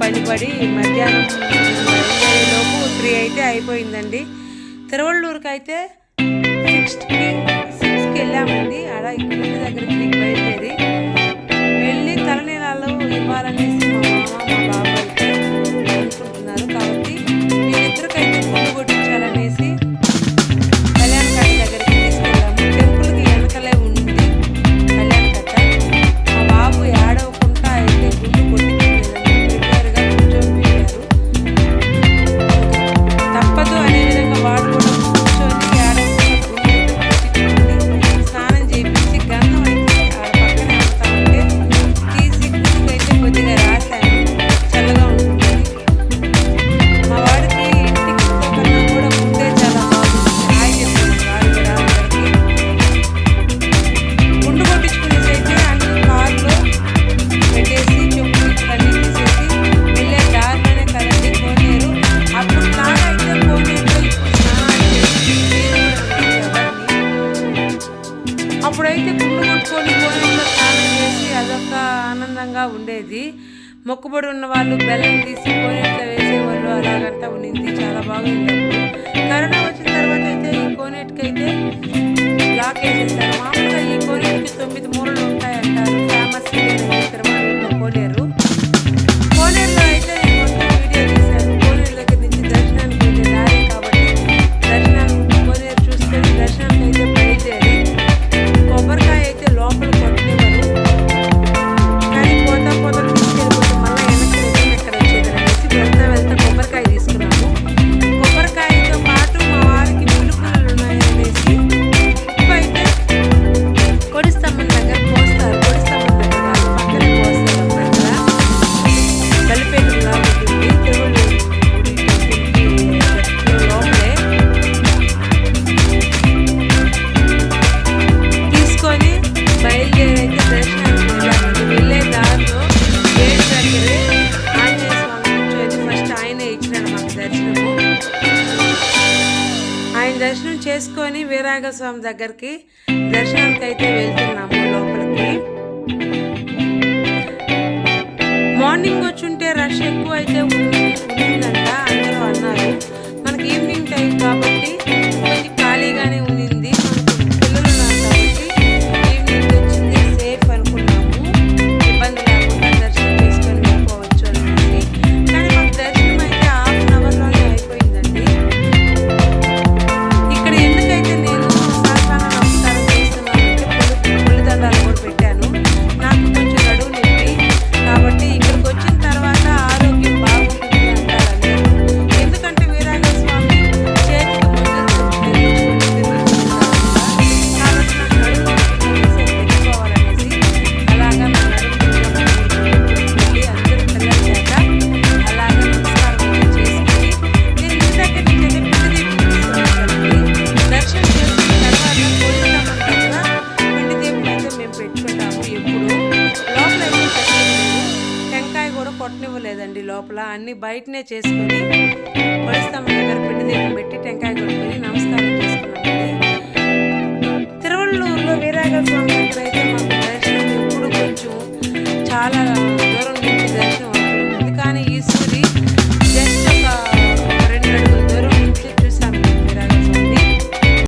పని పడి మధ్యాహ్నం లోపు త్రీ అయితే అయిపోయిందండి. తిరువళ్ళూరుకి అయితే సిక్స్కి సిక్స్కి వెళ్ళామండి. అలా ఇక్కడ దగ్గర త్రీ బయలుదేరి అదొక ఆనందంగా ఉండేది. మొక్కుబడి ఉన్న వాళ్ళు బెల్లం తీసి కోనేట్లో వేసేవాళ్ళు అలాగంతా ఉండింది చాలా బాగా కరోనా వచ్చిన తర్వాత అయితే ఈ కోనేటికి అయితే బ్లాక్ వేసేస్తారు మామూలుగా ఈ కోనేట్ దర్శనం చేసుకొని వీరాగ స్వామి దగ్గరికి దర్శనానికి అయితే వెళ్తున్నాము లోపలికి. మార్నింగ్ వచ్చుంటే రష్ ఎక్కువ అయితే ఉంది లోపల అన్ని బయటనే చేసుకొని పొడిస్తాం దగ్గర పిండి దగ్గర పెట్టి టెంకాయ కొట్టుకొని నమస్కారం చేసుకున్నామండి. తిరువళ్ళూరులో వీరాగ స్వామి అయితే మాకు దర్శనం ఎప్పుడు కొంచెం చాలా దూరం నుంచి దర్శనం